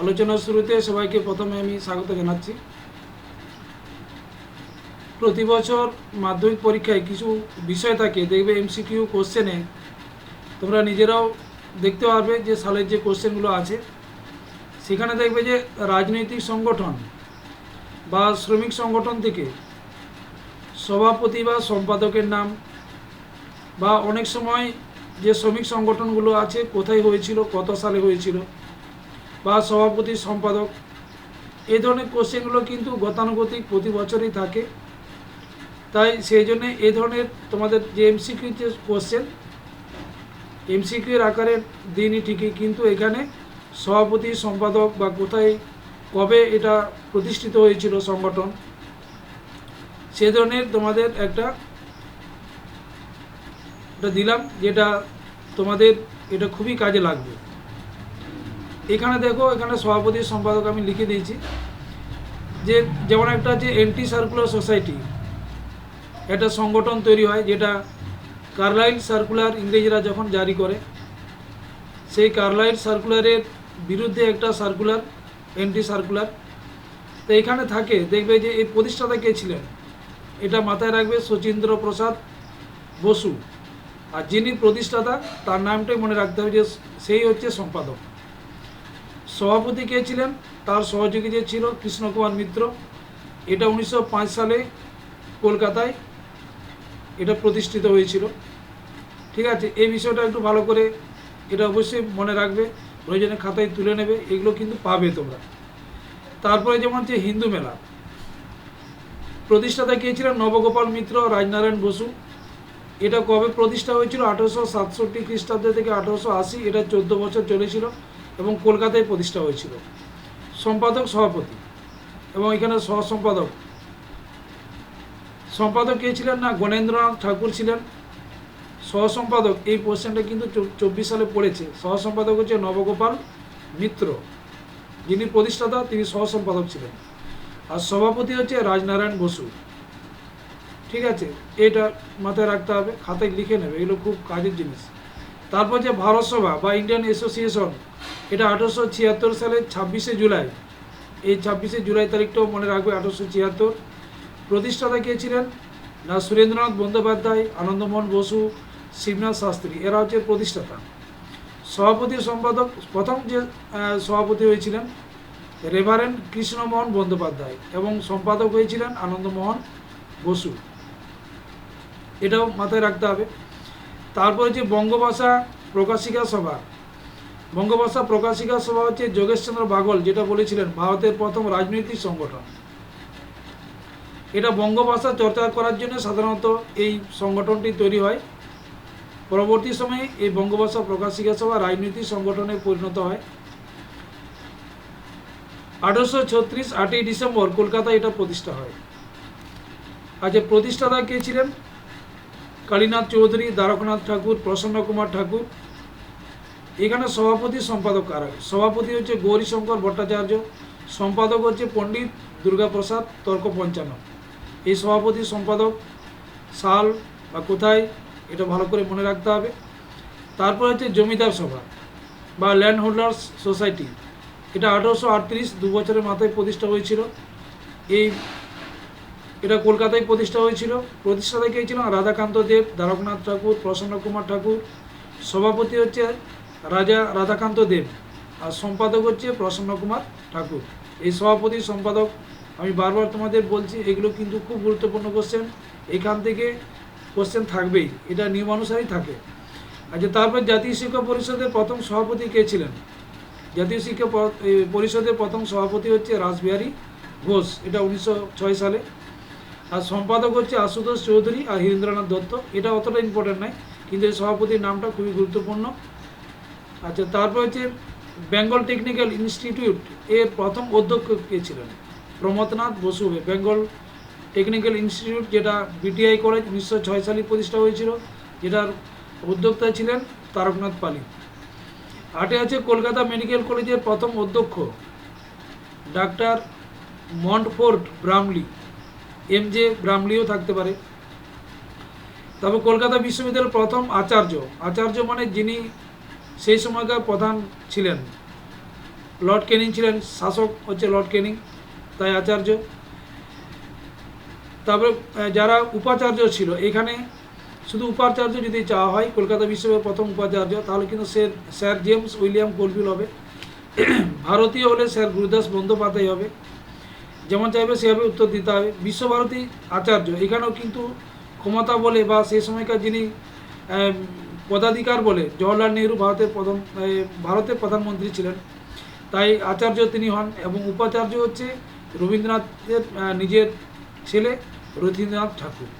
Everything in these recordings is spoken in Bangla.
আলোচনার শুরুতে সবাইকে প্রথমে আমি স্বাগত জানাচ্ছি। প্রতি বছর মাধ্যমিক পরীক্ষায় কিছু বিষয় থাকে, দেখবে এমসিকিউ কোশ্চেনে তোমরা নিজেরাও দেখতে পারবে যে সালের যে কোশ্চেনগুলো আছে, সেখানে দেখবে যে রাজনৈতিক সংগঠন বা শ্রমিক সংগঠন থেকে সভাপতি বা সম্পাদকের নাম বা অনেক সময় যে শ্রমিক সংগঠনগুলো আছে, কোথায় হয়েছিল, কত সালে হয়েছিল বা সভাপতি, সম্পাদক এই ধরনের কোশ্চেনগুলো কিন্তু গতানুগতিক প্রতি বছরই থাকে। তাই সেই জন্যে এই ধরনের তোমাদের যে এমসিকিউ যে কোশ্চেন, এমসিকিউর আকারে দিনই ঠিকই, কিন্তু এখানে সভাপতি, সম্পাদক বা কোথায়, কবে এটা প্রতিষ্ঠিত হয়েছিল সংগঠন, সে ধরনের তোমাদের একটা এটা দিলাম, যেটা তোমাদের এটা খুবই কাজে লাগবে। এখানে দেখো, এখানে সভাপতি সম্পাদক আমি লিখে দিয়েছি যে, যেমন একটা যে এন্টি সার্কুলার সোসাইটি একটা সংগঠন তৈরি হয় যেটা কার্লাইল সার্কুলার ইংরেজরা যখন জারি করে, সেই কার্লাইল সার্কুলারের বিরুদ্ধে একটা সার্কুলার এন্টি সার্কুলার তো এখানে থাকে, দেখবে যে এই প্রতিষ্ঠাতা কে ছিলেন? এটা মাথায় রাখবে শচীন্দ্র প্রসাদ বসু। আর যিনি প্রতিষ্ঠাতা, তার নামটাই মনে রাখতে হবে যে, সেই হচ্ছে সম্পাদক। সভাপতি কে ছিলেন? তার সহযোগী যে ছিল কৃষ্ণকুমার মিত্র। এটা উনিশশো পাঁচ সালে কলকাতায় এটা প্রতিষ্ঠিত হয়েছিল। ঠিক আছে, এই বিষয়টা একটু ভালো করে এটা অবশ্যই মনে রাখবে, প্রয়োজনে খাতায় তুলে নেবে, এগুলো কিন্তু পাবে তোমরা। তারপরে যেমন যে হিন্দু মেলা। প্রতিষ্ঠাতা কে ছিলেন? নবগোপাল মিত্র, রাজনারায়ণ বসু। এটা কবে প্রতিষ্ঠা হয়েছিল? আঠারোশো সাতষট্টি খ্রিস্টাব্দ থেকে আঠারোশো আশি, এটা চোদ্দ বছর চলেছিল। এবং কলকাতায় প্রতিষ্ঠা হয়েছিল। সম্পাদক সভাপতি এবং এখানে সহ সম্পাদক সম্পাদক কে ছিলেন না? গণেন্দ্রনাথ ঠাকুর ছিলেন। সহ সম্পাদক এই পোর্শনটা কিন্তু চব্বিশ সালে পড়েছে। সহ সম্পাদক হচ্ছে নবগোপাল মিত্র। যিনি প্রতিষ্ঠাতা, তিনি সহ সম্পাদক ছিলেন। আর সভাপতি হচ্ছে রাজনারায়ণ বসু। ঠিক আছে? এটা মাথায় রাখতে হবে, খাতায় লিখে নেবে। এগুলো খুব কাজের জিনিস। তারপর যে ভারত সভা বা ইন্ডিয়ান অ্যাসোসিয়েশন এটা আঠারোশো ছিয়াত্তর সালের ছাব্বিশে জুলাই। এই ছাব্বিশে জুলাই তারিখটাও মনে রাখবে আঠারোশো ছিয়াত্তর। প্রতিষ্ঠাতা কে ছিলেন? না, সুরেন্দ্রনাথ বন্দ্যোপাধ্যায়, আনন্দমোহন বসু, শিবনাথ শাস্ত্রী, এরা হচ্ছে প্রতিষ্ঠাতা। সভাপতি সম্পাদক, প্রথম যে সভাপতি হয়েছিলেন, রেভারেন্ড কৃষ্ণমোহন বন্দ্যোপাধ্যায় এবং সম্পাদক হয়েছিলেন আনন্দমোহন বসু। এটাও মাথায় রাখতে হবে। তারপরে যে বঙ্গভাষা প্রকাশিকা সভা। বঙ্গভাষা প্রকাশিকা সভা হচ্ছে যোগেশচন্দ্র বাগল, যেটা বলেছিলেন, ভারতের প্রথম রাজনৈতিক সংগঠন। এটা বঙ্গভাষা চর্চা করার জন্য সাধারণত এই সংগঠনটি তৈরি হয়। পরবর্তী সময়ে এই বঙ্গভাষা প্রকাশিকা সভা রাজনৈতিক সংগঠনে পরিণত হয়। আঠারোশো ছত্রিশ আটই ডিসেম্বর কলকাতায় এটা প্রতিষ্ঠা হয়। এর প্রতিষ্ঠাতা কে ছিলেন? কালীনাথ চৌধুরী, দ্বারকনাথ ঠাকুর, প্রসন্ন কুমার ঠাকুর। এখানে সভাপতি সম্পাদক কারা? সভাপতি হচ্ছে গৌরীশঙ্কর ভট্টাচার্য, সম্পাদক হচ্ছে পণ্ডিত দুর্গাপ্রসাদ তর্ক পঞ্চান্ন এই সভাপতি সম্পাদক সাল বা কোথায়, এটা ভালো করে মনে রাখতে হবে। তারপর হচ্ছে জমিদার সভা বা ল্যান্ড হোল্ডার্স সোসাইটি এটা আঠারোশো আটত্রিশ দু বছরের মাথায় প্রতিষ্ঠা হয়েছিল। এই এটা কলকাতায় প্রতিষ্ঠা হয়েছিল। প্রতিষ্ঠাতা কে ছিলেন রাধাকান্ত দেব, দ্বারকনাথ ঠাকুর, প্রসন্ন কুমার ঠাকুর। সভাপতি হচ্ছে রাজা রাধাকান্ত দেব আর সম্পাদক হচ্ছে প্রসন্ন কুমার ঠাকুর। এই সভাপতি, সম্পাদক, আমি বারবার তোমাদের বলছি, এগুলো কিন্তু খুব গুরুত্বপূর্ণ কোশ্চেন এখান থেকে কোশ্চেন থাকবেই, এটা নিয়মানুসারেই থাকে। আচ্ছা তারপর জাতীয় শিক্ষা পরিষদের প্রথম সভাপতি কে ছিলেন? জাতীয় শিক্ষা পরিষদের প্রথম সভাপতি হচ্ছে রাসবিহারী ঘোষ, এটা উনিশশো ছয় সালে। আর সম্পাদক হচ্ছে আশুতোষ চৌধুরী আর হীরেন্দ্রনাথ দত্ত। এটা অতটা ইম্পর্টেন্ট নয়, কিন্তু এই সভাপতির নামটা খুবই গুরুত্বপূর্ণ। আচ্ছা তারপর হচ্ছে বেঙ্গল টেকনিক্যাল ইনস্টিটিউট এর প্রথম অধ্যক্ষ কে ছিলেন? প্রমথনাথ বসু। বেঙ্গল টেকনিক্যাল ইনস্টিটিউট যেটা বিটিআই কলেজ উনিশশো ছয় সালে প্রতিষ্ঠা হয়েছিল, যেটার উদ্যোক্তা ছিলেন তারকনাথ পালি। আটে আছে কলকাতা মেডিকেল কলেজের প্রথম অধ্যক্ষ, doctor Montfort Bramley M J ব্রামলিও থাকতে পারে। তারপর কলকাতা বিশ্ববিদ্যালয়ের প্রথম আচার্য আচার্য মানে যিনি সেই সময়কার প্রধান ছিলেন। লর্ড কেনিং ছিলেন শাসক, হচ্ছে লর্ড কেনিং, তাই আচার্য। তারপরে যারা উপাচার্য ছিল, এখানে শুধু উপাচার্য যদি চাওয়া হয়, কলকাতা বিশ্ববিদ্যালয়ের প্রথম উপাচার্য, তাহলে কিন্তু sir sir James William Colvile হবে। ভারতীয় হলে স্যার গুরুদাস বন্দ্যোপাধ্যায় হবে। যেমন চাইবে, সেভাবে উত্তর দিতে হবে। বিশ্বভারতী আচার্য, এখানেও কিন্তু ক্ষমতা বলে বা সেই সময়কার যিনি পদাধিকার বলে জওয়াহরলাল নেহরু ভারতের প্রধান ভারতের প্রধানমন্ত্রী ছিলেন। তাই আচার্য তিনি হন এবং উপাচার্য হচ্ছে রবীন্দ্রনাথের নিজের ছেলে রথীন্দ্রনাথ ঠাকুর।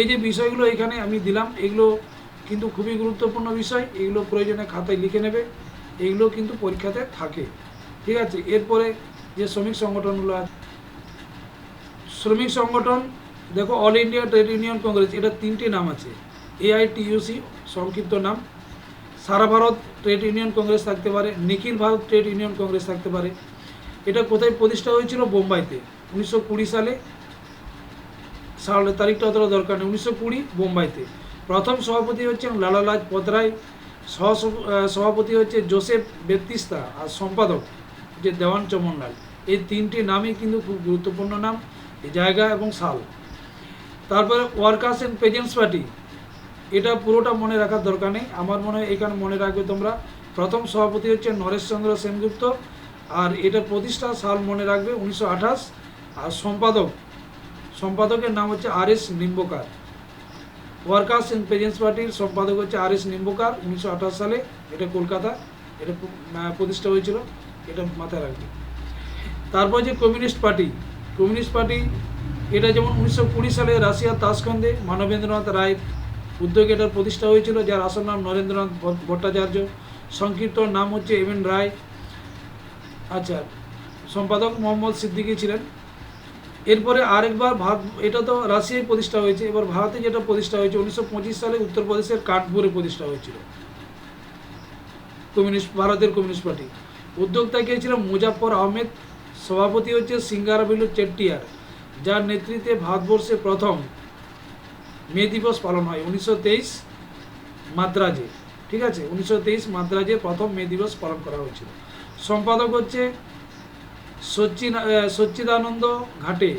এই যে বিষয়গুলো এখানে আমি দিলাম, এগুলো কিন্তু খুবই গুরুত্বপূর্ণ বিষয়। এগুলো প্রয়োজনে খাতায় লিখে নেবে। এগুলো কিন্তু পরীক্ষাতে থাকে। ঠিক আছে? এরপরে যে শ্রমিক সংগঠনগুলো আছে শ্রমিক সংগঠন, দেখো all India trade union congress এটা তিনটে নাম আছে। এআইটিইউসি সংক্ষিপ্ত নাম। সারা ভারত ট্রেড ইউনিয়ন কংগ্রেস থাকতে পারে, নিখিল ভারত ট্রেড ইউনিয়ন কংগ্রেস থাকতে পারে। এটা কোথায় প্রতিষ্ঠা হয়েছিল? বোম্বাইতে, উনিশশো কুড়ি সালে। সালের তারিখটা অতটা দরকার নেই, উনিশশো কুড়ি বোম্বাইতে। প্রথম সভাপতি হচ্ছেন লালা লাজপত রায় সহ সভাপতি হচ্ছে জোসেফ বেত্তিস্তা আর সম্পাদক যে দেওয়ান চমনলাল এই তিনটি নামই কিন্তু খুব গুরুত্বপূর্ণ নাম। জায়গা এবং সাল। তারপরে ওয়ার্কার্স অ্যান্ড পেজেন্টস পার্টি। এটা পুরোটা মনে রাখার দরকার নেই। আমার মনে হয় এখানে মনে রাখবে তোমরা। প্রথম সভাপতি হচ্ছে নরেশচন্দ্র সেনগুপ্ত। আর এটার প্রতিষ্ঠা সাল মনে রাখবে উনিশশো আঠাশ। আর সম্পাদক, সম্পাদকের নাম হচ্ছে R S Nimbkar. Workers and peasants পার্টির সম্পাদক হচ্ছে আর এস নিম্বকার, উনিশশো আঠাশ সালে। এটা কলকাতা। এটা প্রতিষ্ঠা হয়েছিল। এটা মাথায় রাখবে। তারপর যে কমিউনিস্ট পার্টি। কমিউনিস্ট পার্টি, এটা যেমন উনিশশো কুড়ি সালে রাশিয়ার তাসকন্দে মানবেন্দ্রনাথ রায়ের উদ্যোগে এটার প্রতিষ্ঠা হয়েছিল, যার আসল নাম নরেন্দ্রনাথ ভট্টাচার্য। সংক্ষিপ্ত নাম হচ্ছে এম এন রায়। আচ্ছা সম্পাদক মোহাম্মদ সিদ্দিকী ছিলেন। এরপরে আরেকবার ভারত, এটা তো রাশিয়ায় প্রতিষ্ঠা হয়েছে। এবার ভারতে যেটা প্রতিষ্ঠা হয়েছে, উনিশশো পঁচিশ সালে উত্তরপ্রদেশের কানপুরে প্রতিষ্ঠা হয়েছিল। কমিউনিস্ট, ভারতের কমিউনিস্ট পার্টি। উদ্যোক্তা কে ছিল মুজাফর আহমেদ। সভাপতি হচ্ছে সিঙ্গারাবিলু চেট্টিয়ার, যার নেতৃত্বে ভারতবর্ষে প্রথম মে দিবস পালন হয়, উনিশশো তেইশ মাদ্রাজে। ঠিক আছে? উনিশশো তেইশ মাদ্রাজে প্রথম মে দিবস পালন করা হয়েছিল। সম্পাদক হচ্ছে সচ্চিন সচ্চিদানন্দ ঘাটে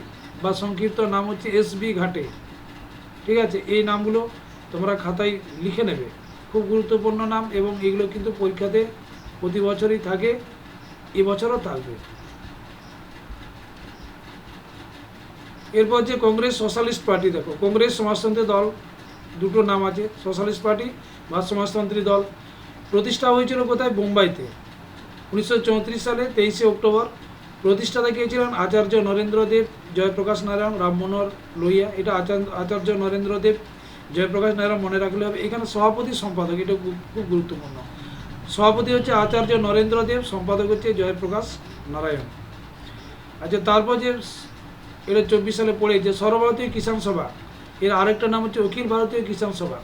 বা সংক্ষিপ্ত নাম হচ্ছে এস বি ঘাটে। ঠিক আছে? এই নামগুলো তোমরা খাতায় লিখে নেবে। খুব গুরুত্বপূর্ণ নাম এবং এগুলো কিন্তু পরীক্ষাতে প্রতি বছরই থাকে, এবছরও থাকবে। এরপর যে কংগ্রেস সোশ্যালিস্ট পার্টি, দেখো, কংগ্রেস সমাজতন্ত্রী দল, দুটো নাম আছে, সোশ্যালিস্ট পার্টি বা সমাজতন্ত্রী দল। প্রতিষ্ঠা হয়েছিল কোথায়? বোম্বাইতে। উনিশশো চৌত্রিশ সালে তেইশে অক্টোবর প্রতিষ্ঠাতা কে ছিলেন? আচার্য নরেন্দ্র দেব, জয়প্রকাশ নারায়ণ, রাম মনোহর লোহিয়া। এটা আচার্য নরেন্দ্র দেব, জয়প্রকাশ নারায়ণ মনে রাখলে হবে। এখানে সভাপতি সম্পাদক, এটা খুব গুরুত্বপূর্ণ। সভাপতি হচ্ছে আচার্য নরেন্দ্র দেব, সম্পাদক হচ্ছে জয়প্রকাশ নারায়ণ। আচ্ছা তারপর যে এটা চব্বিশ সালে পড়ে যে সর্বভারতীয় কিষাণ সভা। এর আরেকটা নাম হচ্ছে অখিল ভারতীয় কিষাণ সভা।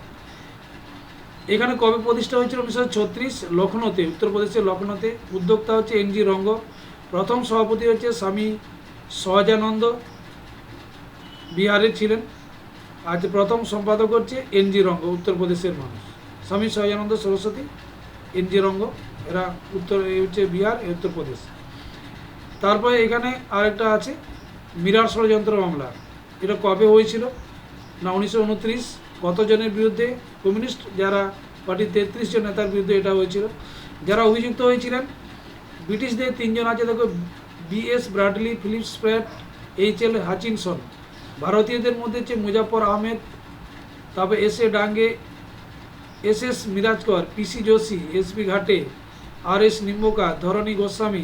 এখানে কবে প্রতিষ্ঠা হয়েছিল উনিশশো ছত্রিশ, লখনৌতে, উত্তরপ্রদেশের লখনৌতে। উদ্যোক্তা হচ্ছে এনজি রঙ্গ। প্রথম সভাপতি হচ্ছে স্বামী সহজানন্দ। বিহারে ছিলেন। আজ প্রথম সম্পাদক হচ্ছে এনজি রঙ্গ, উত্তরপ্রদেশের মানুষ। স্বামী সহজানন্দ সরস্বতী এনজি রঙ্গ, এরা উত্তর হচ্ছে বিহার উত্তরপ্রদেশ। তারপরে এখানে আরেকটা আছে মিরার ষড়যন্ত্র মামলা। এটা কবে হয়েছিল? না, উনিশশো উনত্রিশ কতজনের বিরুদ্ধে, কমিউনিস্ট যারা, পার্টির তেত্রিশ জন নেতার বিরুদ্ধে এটা হয়েছিল। যারা অভিযুক্ত হয়েছিলেন, ব্রিটিশদের তিনজন আছে, দেখো, B S Bradley, Philip Spratt H L Hutchinson. ভারতীয়দের মধ্যে হচ্ছে মুজাফর আহমেদ, তারপরে S A Dange, S S Mirajkar PC Joshi S P Ghate, R S নিম্বকা, ধরণী গোস্বামী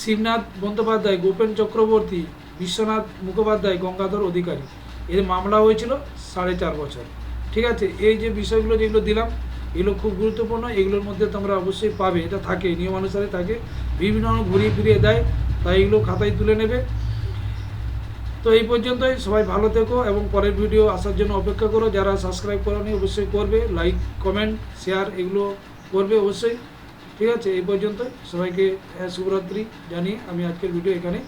শিবনাথ বন্দ্যোপাধ্যায়, গোপেন চক্রবর্তী, বিশ্বনাথ মুখোপাধ্যায়, গঙ্গাধর অধিকারী। এদের মামলা হয়েছিল সাড়ে চার বছর। ঠিক আছে? এই যে বিষয়গুলো যেগুলো দিলাম, এগুলো খুব গুরুত্বপূর্ণ। এগুলোর মধ্যে তোমরা অবশ্যই পাবে। এটা থাকে, নিয়মানুসারে থাকে। বিভিন্ন ঘুরিয়ে ফিরিয়ে দেয়, তাই এগুলো খাতায় তুলে নেবে। তো এই পর্যন্তই। সবাই ভালো থেকো এবং পরের ভিডিও আসার জন্য অপেক্ষা করো। যারা সাবস্ক্রাইব করনি, অবশ্যই করবে। লাইক, কমেন্ট, শেয়ার এগুলো করবে অবশ্যই। ঠিক আছে এই পর্যন্ত সবাইকে শুভরাত্রি জানিয়ে আমি আজকের ভিডিও এখানে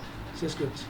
শেষ করছি।